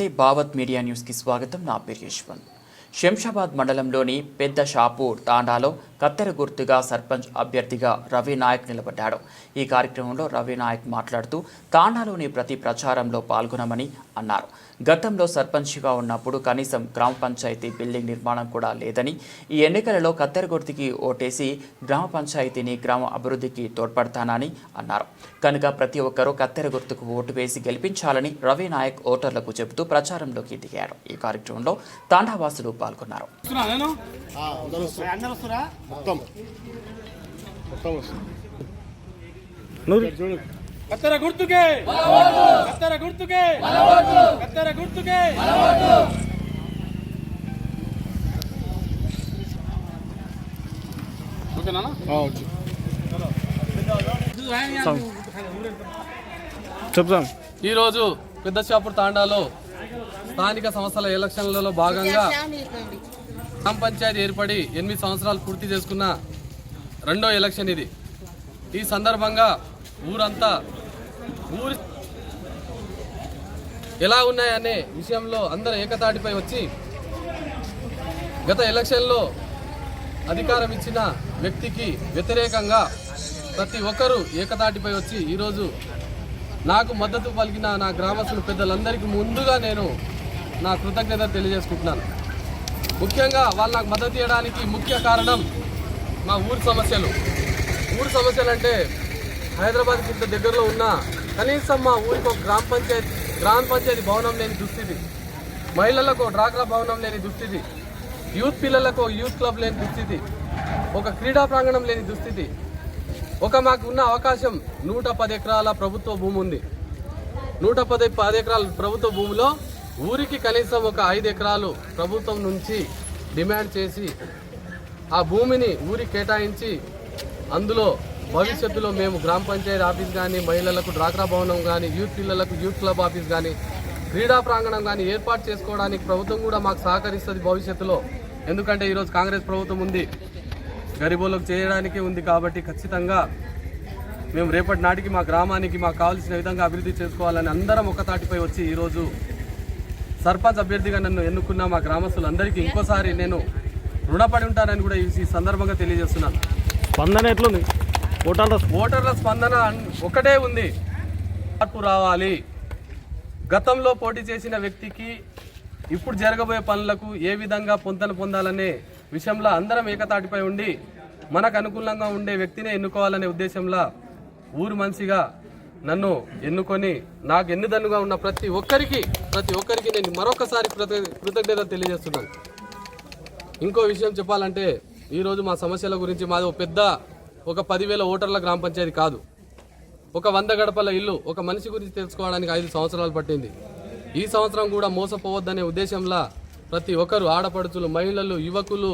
నమస్తే భావత్ మీడియా న్యూస్కి స్వాగతం. నా పేరు యశ్వంత్. శంషాబాద్ మండలంలోని పెద్ద షాపూర్ తాండాలో కత్తెర గుర్తుగా సర్పంచ్ అభ్యర్థిగా రవి నాయక్ నిలబడ్డాడు. ఈ కార్యక్రమంలో రవి నాయక్ మాట్లాడుతూ తాండాలోని ప్రతి ప్రచారంలో పాల్గొనమని అన్నారు. గతంలో సర్పంచ్గా ఉన్నప్పుడు కనీసం గ్రామ పంచాయతీ బిల్డింగ్ నిర్మాణం కూడా లేదని ఈ ఎన్నికలలో కత్తెర గుర్తుకి ఓటేసి గ్రామ పంచాయతీని గ్రామ అభివృద్ధికి తోడ్పడతానని అన్నారు. కనుక ప్రతి ఒక్కరూ కత్తెర గుర్తుకు ఓటు వేసి గెలిపించాలని రవి నాయక్ ఓటర్లకు చెబుతూ ప్రచారంలోకి దిగారు. ఈ కార్యక్రమంలో తాండావాసులు పాల్గొన్నారు. మొత్తం. మొత్తం కత్తెర గుర్తుకే. కత్తెర గుర్తుకే. కత్తెర గుర్తుకే. ఓకేనా? చెప్తాం ఈరోజు పెద్ద షాపూర్ తాండాలో స్థానిక సంస్థల ఎలక్షన్లలో భాగంగా గ్రామ పంచాయతీ ఏర్పడి ఎనిమిది సంవత్సరాలు పూర్తి చేసుకున్న రెండో ఎలక్షన్ ఇది. ఈ సందర్భంగా ఊరంతా ఊరి ఎలా ఉన్నాయనే విషయంలో అందరు ఏకతాటిపై వచ్చి గత ఎలక్షన్లో అధికారం ఇచ్చిన వ్యక్తికి వ్యతిరేకంగా ప్రతి ఒక్కరూ ఏకతాటిపై వచ్చి ఈరోజు నాకు మద్దతు పలికిన నా గ్రామస్తులు పెద్దలందరికీ ముందుగా నేను నా కృతజ్ఞత తెలియజేసుకుంటున్నాను. ముఖ్యంగా వాళ్ళు నాకు మద్దతు ఇవ్వడానికి ముఖ్య కారణం మా ఊరి సమస్యలు. ఊరి సమస్యలు అంటే హైదరాబాద్ ఇంత దగ్గరలో ఉన్న కనీసం మా ఊరికి ఒక గ్రామ పంచాయతీ గ్రామ పంచాయతీ భవనం లేని దుస్థితి. మహిళలకు ఒక భవనం లేని దుస్థితి. యూత్ పిల్లలకు యూత్ క్లబ్ లేని దుస్థితి. ఒక క్రీడా ప్రాంగణం లేని దుస్థితి. ఒక మాకు ఉన్న అవకాశం నూట పది ఎకరాల ప్రభుత్వ భూమి ఉంది. నూట పది పది ఎకరాల ప్రభుత్వ భూమిలో ఊరికి కనీసం ఒక ఐదు ఎకరాలు ప్రభుత్వం నుంచి డిమాండ్ చేసి ఆ భూమిని ఊరికి కేటాయించి అందులో భవిష్యత్తులో మేము గ్రామ పంచాయతీ ఆఫీస్ కానీ మహిళలకు డ్వాక్రా భవనం కానీ యూత్ పిల్లలకు యూత్ క్లబ్ ఆఫీస్ కానీ క్రీడా ప్రాంగణం కానీ ఏర్పాటు చేసుకోవడానికి ప్రభుత్వం కూడా మాకు సహకరిస్తుంది భవిష్యత్తులో. ఎందుకంటే ఈరోజు కాంగ్రెస్ ప్రభుత్వం ఉంది. గరీబులకు చేయడానికి ఉంది కాబట్టి ఖచ్చితంగా మేము రేపటి నాటికి మా గ్రామానికి మాకు కావాల్సిన విధంగా అభివృద్ధి చేసుకోవాలని అందరం ఒకతాటిపై వచ్చి ఈరోజు సర్పంచ్ అభ్యర్థిగా నన్ను ఎన్నుకున్న మా గ్రామస్తులందరికీ ఇంకోసారి నేను రుణపడి ఉంటానని కూడా ఈ సందర్భంగా తెలియజేస్తున్నాను. స్పందన ఎట్లుంది? ఓటర్ల ఓటర్ల స్పందన ఒకటే ఉంది. మార్పు రావాలి. గతంలో పోటీ చేసిన వ్యక్తికి ఇప్పుడు జరగబోయే పనులకు ఏ విధంగా పొంతన పొందాలనే విషయంలో అందరం ఏకతాటిపై ఉండి మనకు అనుకూలంగా ఉండే వ్యక్తినే ఎన్నుకోవాలనే ఉద్దేశంలో ఊరు మనిషిగా నన్ను ఎన్నుకొని నాకు ఎన్నుదన్నుగా ఉన్న ప్రతి ఒక్కరికి ప్రతి ఒక్కరికి నేను మరొకసారి కృత- కృతజ్ఞత తెలియజేస్తున్నాను. ఇంకో విషయం చెప్పాలంటే ఈరోజు మా సమస్యల గురించి మాది ఒక పెద్ద ఒక పదివేల ఓటర్ల గ్రామ పంచాయతీ కాదు. ఒక వంద గడపల ఇల్లు ఒక మనిషి గురించి తెలుసుకోవడానికి ఐదు సంవత్సరాలు పట్టింది. ఈ సంవత్సరం కూడా మోసపోవద్దనే ఉద్దేశంలో ప్రతి ఒక్కరు ఆడపడుచులు మహిళలు యువకులు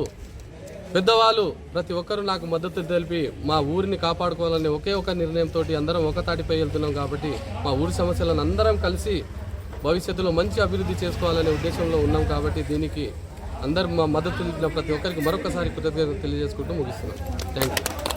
పెద్దవాళ్ళు ప్రతి ఒక్కరు నాకు మద్దతు తెలిపి మా ఊరిని కాపాడుకోవాలనే ఒకే ఒక నిర్ణయంతో అందరం ఒక తాటిపై వెళ్తున్నాం కాబట్టి మా ఊరి సమస్యలను అందరం కలిసి భవిష్యత్తులో మంచి అభివృద్ధి చేసుకోవాలనే ఉద్దేశంలో ఉన్నాం కాబట్టి దీనికి అందరు మా మద్దతు ఇచ్చిన ప్రతి ఒక్కరికి మరొకసారి కృతజ్ఞతలు తెలియజేసుకుంటూ ముగిస్తున్నాం. Thank you